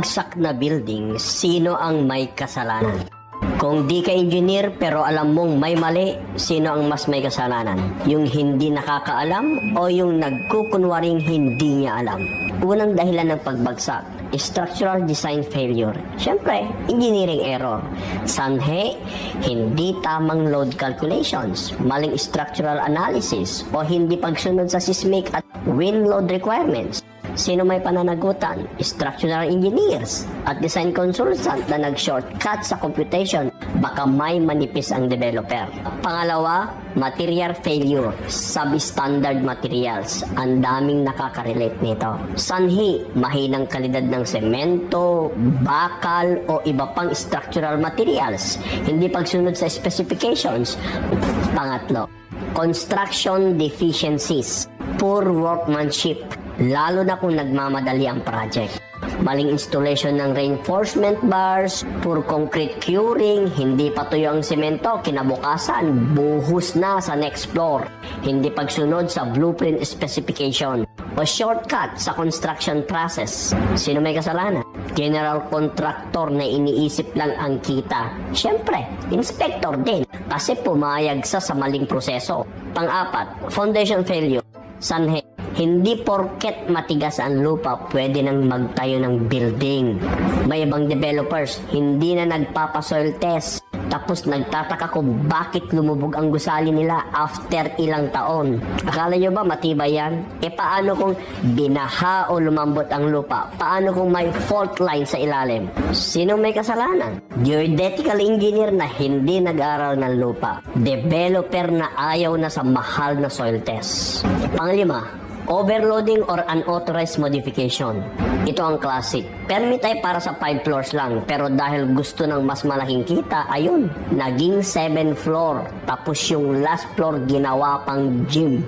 Bagsak na building, sino ang may kasalanan? Kung di ka engineer pero alam mong may mali, sino ang mas may kasalanan? Yung hindi nakakaalam o yung nagkukunwaring hindi niya alam? Unang dahilan ng pagbagsak, structural design failure. Siyempre, engineering error. Sanhe, hindi tamang load calculations, maling structural analysis, o hindi pagsunod sa seismic at wind load requirements. Sino may pananagutan? Structural engineers at design consultant na nag-shortcut sa computation. Baka may manipis ang developer. Pangalawa, material failure. Substandard materials. Ang daming nakaka-relate nito. Sanhi, mahinang kalidad ng semento, bakal o iba pang structural materials. Hindi pagsunod sa specifications. Pangatlo, construction deficiencies. Poor workmanship lalo na kung nagmamadali ang project. Maling installation ng reinforcement bars, poor concrete curing, hindi patuyo ang semento, kinabukasan, buhos na sa next floor. Hindi pagsunod sa blueprint specification o shortcut sa construction process. Sino may kasalanan? General contractor na iniisip lang ang kita. Siyempre, inspector din kasi pumayag sa sa maling proseso. Pang-apat, foundation failure. Sanhe, hindi porket matigas ang lupa pwede nang magtayo ng building. May ibang developers hindi na nagpapasoil test tapos nagtataka kung bakit lumubog ang gusali nila after ilang taon. Akala nyo ba matibay yan? E paano kung binaha o lumambot ang lupa? Paano kung may fault line sa ilalim? Sino may kasalanan? Geodetical engineer na hindi nag-aral ng lupa. Developer na ayaw na sa mahal na soil test. Panglima, Overloading or unauthorized modification. Ito ang classic. Permit ay para sa 5 floors lang, pero dahil gusto ng mas malaking kita, ayun, naging 7 floor. Tapos yung last floor ginawa pang gym.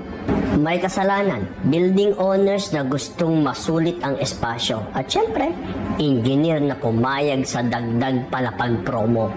May kasalanan, building owners na gustong masulit ang espasyo. At syempre, engineer na pumayag sa dagdag palapag promo.